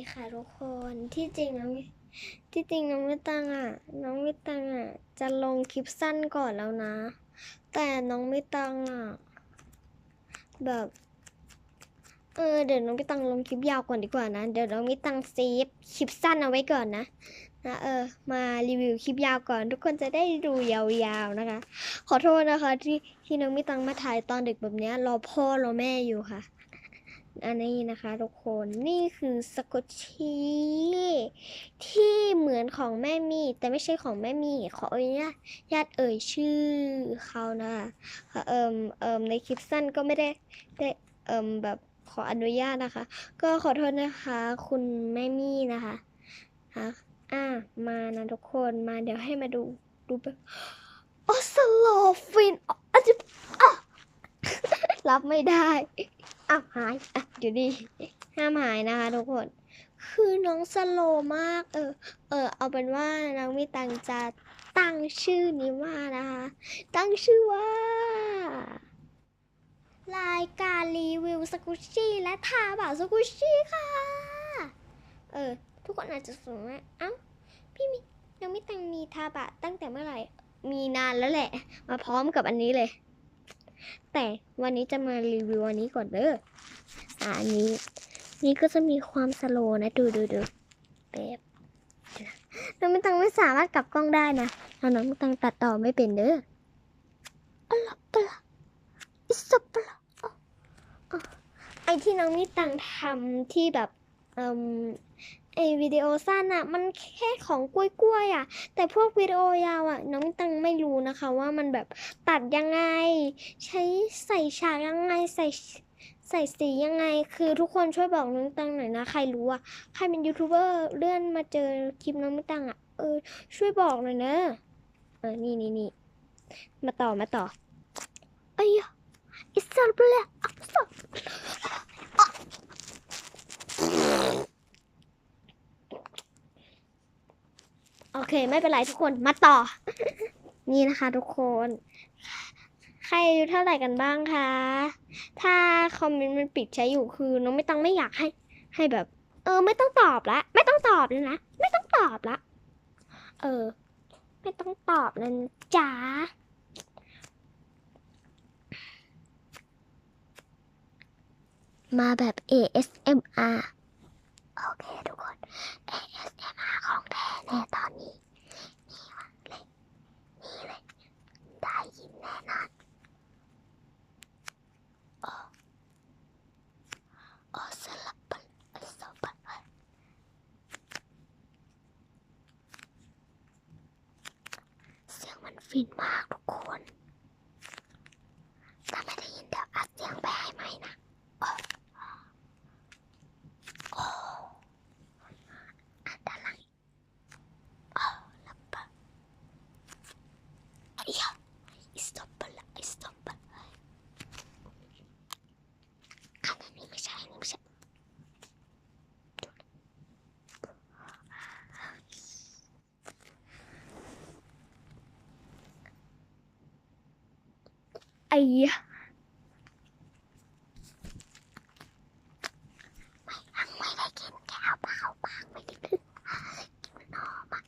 ดีค่ะทุกคนที่จริงน้องที่จริงน้องไม่ตังอะ น้องไม่ตังอะ จะลงคลิปสั้นก่อนแล้วนะ แต่น้องไม่ตังอะ แบบ เออเดี๋ยวน้องไม่ตังลงคลิปยาวก่อนดีกว่านะ เดี๋ยวน้องไม่ตังเซฟคลิปสั้นเอาไว้ก่อนนะนะเออมารีวิวคลิปยาวก่อน ทุกคนจะได้ดูยาวๆนะคะ ขอโทษนะคะ ที่ที่น้องไม่ตังมาถ่ายตอนดึกแบบนี้รอพ่อรอแม่อยู่ค่ะ อันนี้นะคะทุกคนนี่คือสกอตชีที่เหมือนของแม่มีแต่ไม่ใช่ของแม่มีขออนุญาตญาติเอ่ยชื่อเขานะคะเอิมเอิมในคลิปสั้นก็ไม่ได้ได้เอิมแบบขออนุญาตนะคะ ก็ขอโทษนะคะ คุณแม่มี่นะคะอะอะมานะทุกคนมาเดี๋ยวให้มาดูดูแบบโอสโลฟินอะรับไม่ได้ อ้าวหายอะเดี๋ยวดีห้ามหายนะคะทุกคน คือน้องสโลมาก เออ เออ เอาเป็นว่าน้องมีตังจะตั้งชื่อนี้ว่านะคะ ตั้งชื่อว่า รายการรีวิวสกุชชี่และทาบ่าวสกุชชี่ค่ะ เออ ทุกคนอาจจะสงสัยเอ้า พี่มีน้องมีตังมีทาบะตั้งแต่เมื่อไหร่ มีนานแล้วแหละ มาพร้อมกับอันนี้เลย แต่วันนี้จะมารีวิวอันนี้ก่อนเด้ออ่าอันนี้ นี่ก็จะมีความสโลว์นะดูดูดูแบบน้องไม่ตังไม่สามารถกลับกล้องได้นะน้องไม่ตังตัดต่อไม่เป็นเด้ออลับปะละอิสปะละอ๋ออ๋อไอที่น้องมิตังทำที่แบบอ่ม ไอวิดีโอสั้นอะมันแค่ของกล้วยๆอะแต่พวกวิดีโอยาวอะน้องตังไม่รู้นะคะ ว่ามันแบบตัดยังไง ใช้ใส่ฉากยังไงใส่ใส่สียังไง คือทุกคนช่วยบอกน้องตังหน่อยนะ ใครรู้อะใครเป็นยูทูบเบอร์เลื่อนมาเจอคลิปน้องตังอะเออ ช่วยบอกหน่อยนะเออนี่นี่นี่มาต่อมาต่อไอ้ยอิสระเล่าอับสโอ เคไม่เป็นไรทุกคนมาต่อ นี่นะคะ ทุกคน ใครอายุเท่าไหร่กันบ้างคะ ถ้าคอมเมนต์มันปิดใช้อยู่คือน้องไม่ต้องไม่อยากให้ ให้แบบ เออ ไม่ต้องตอบละ ไม่ต้องตอบเลยนะไม่ต้องตอบละ เออ ไม่ต้องตอบแล้วนะจ๊ะมาแบบ ASMR โอเคทุกคน ASMR ของแท้แน่ตอนนี้วะเลยนี่เลย ได้ยินแน่นอนโอ้โอ้สลับปันสลับปันเสียง มันฟินมากทุกคน ถ้าไม่ได้ยินเดี๋ยวอัดเสียงไปให้ไหมนะโอ้โอ้อัดด้านหลังโอ้ลับปะไอ้ยะ stop ละ stop อันนี้ไม่ใช่อันนี้ไม่ใช่ ไอ้ยะไม่ไม่ได้กินแก้วเปล่าปากไม่ได้กินกินนอมอะ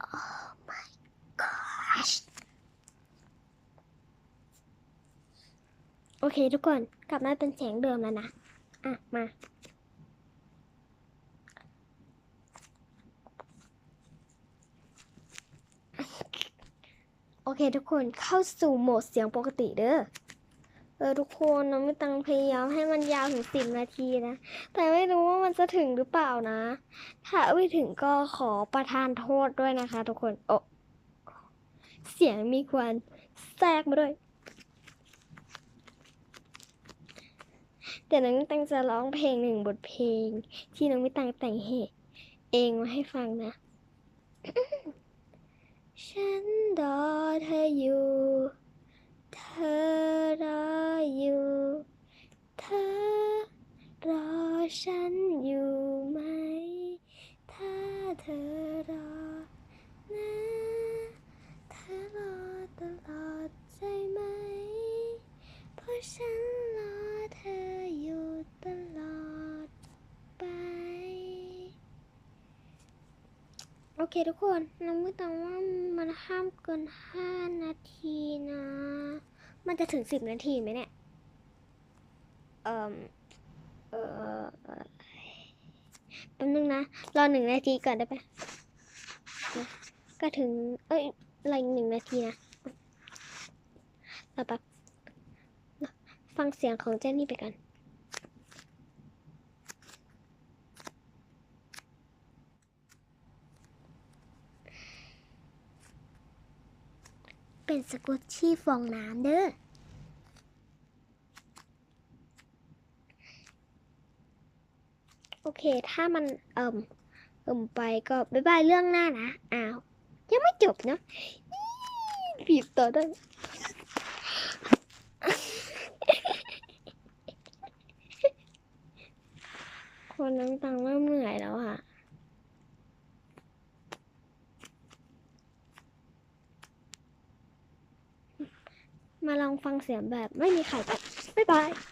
โอ้ my gosh โอเคทุกคนกลับมาเป็นเสียงเดิมแล้วนะ อะ มา โอเคทุกคนเข้าสู่โหมดเสียงปกติเด้อเออทุกคนน้องไม่ตังพยายามให้มันยาวถึงสิบนาทีนะ แต่ไม่รู้ว่ามันจะถึงหรือเปล่านะ ถ้าไม่ถึงก็ขอประทานโทษด้วยนะคะ ทุกคน โอ้เสียงมีควันแทรกมาด้วย เดี๋ยวน้องมิตังจะร้องเพลงหนึ่งบทเพลง ที่น้องมิตังแต่งเหตุเองมาให้ฟังนะ ฉันรอเธออยู่ เธอรออยู่ เธอรอฉันอยู่ไหม ถ้าเธอรอนะเธอรอตลอดใช่ไหม เพราะฉันรอเธออยู่ตลอดไป โอ เคทุกคนน้องไม่ต้องว่ามันห้ามเกินห้านาทีนะ มันจะถึงสิบนาทีไหมเนี่ย เอ่อเออแป๊บนึงนะ รอหนึ่งนาทีก่อนได้ปะก็ถึง เอ้ยรออีกหนึ่งนาทีนะรอแป๊บฟังเสียงของเจนนี่ไปกัน เป็นสกุตชี่ฟองน้ำเด้อโอเค ถ้ามันเอิ่มเอิ่มไปก็บายบายเรื่องหน้านะ อ้าว ยังไม่จบเนอะบีบต่อได้คนน้ำตังเริ่มเหนื่อยแล้วอะ มาลองฟังเสียงแบบไม่มีใครกันบ๊ายบาย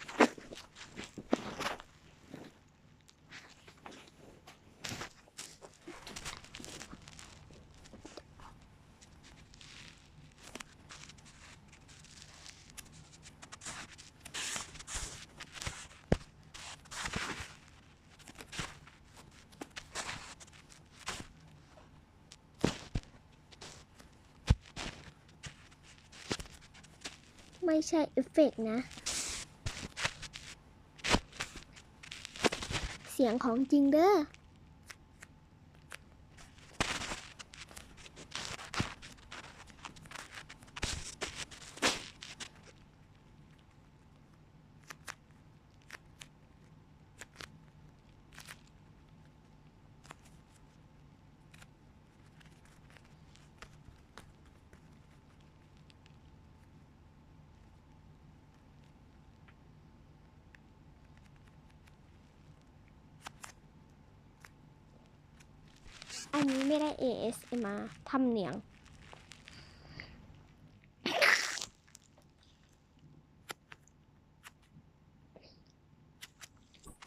ไม่ใช่เอฟเฟกต์นะ เสียงของจริงเด้อ อันนี้ไม่ได้ ASMR ทำเนียง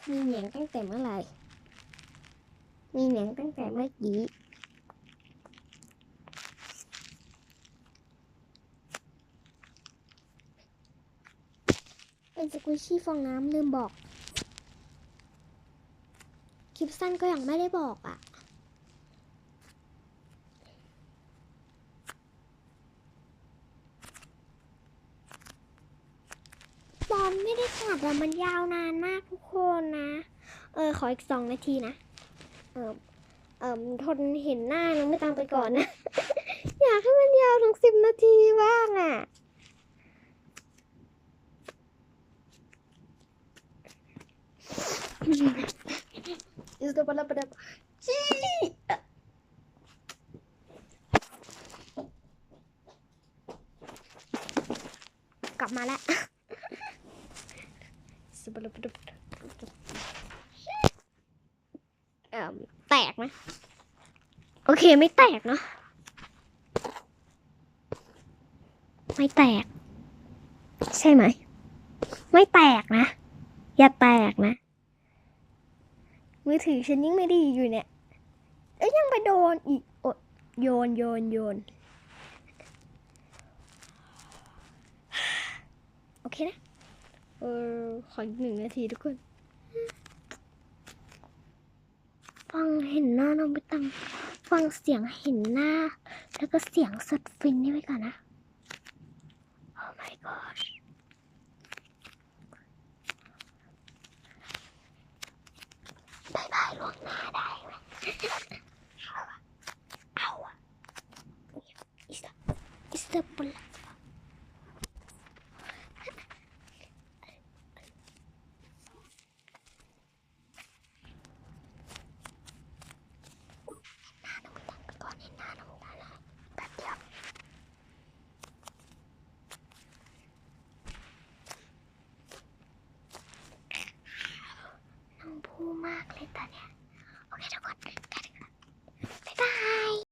มีเหนียงตั้งแต่เมื่อไหร่ มีเหนียงตั้งแต่เมื่อกี้เป็นสกุชชี่ฟองน้ำลืมบอก คลิปสั้นก็ยังไม่ได้บอกอะอล ไม่ได้ตัดอะมันยาวนานมากทุกคนนะ เออ ขออีกสองนาทีนะ เออเออทนเห็นหน้าน้องไม่ตังไปก่อนนะ อยากให้มันยาวถึงสิบนาทีบ้างอะอิสตัวปะละปะละจี้กลับมาแล้ว เอ่อแตกไหมโอ เคไม่แตกเนาะไม่แตก ใช่ไหม ไม่แตกนะ อย่าแตกนะ มือถือฉันยิ่งไม่ดีอยู่เนี่ยเอ้ยยังไปโดนอีกอดโยนโยนโยนโอเคนะ เออ ขออีกหนึ่งนาทีทุกคน ฟังเห็นหน้าน้องไปตัง ฟังเสียงเห็นหน้า แล้วก็เสียงสดฟินนี่ไว้ก่อนนะ Oh my gosh บายบายล่วงหน้าได้ไหมเอาอะเอาอะอิสต์อิสต์ปุลา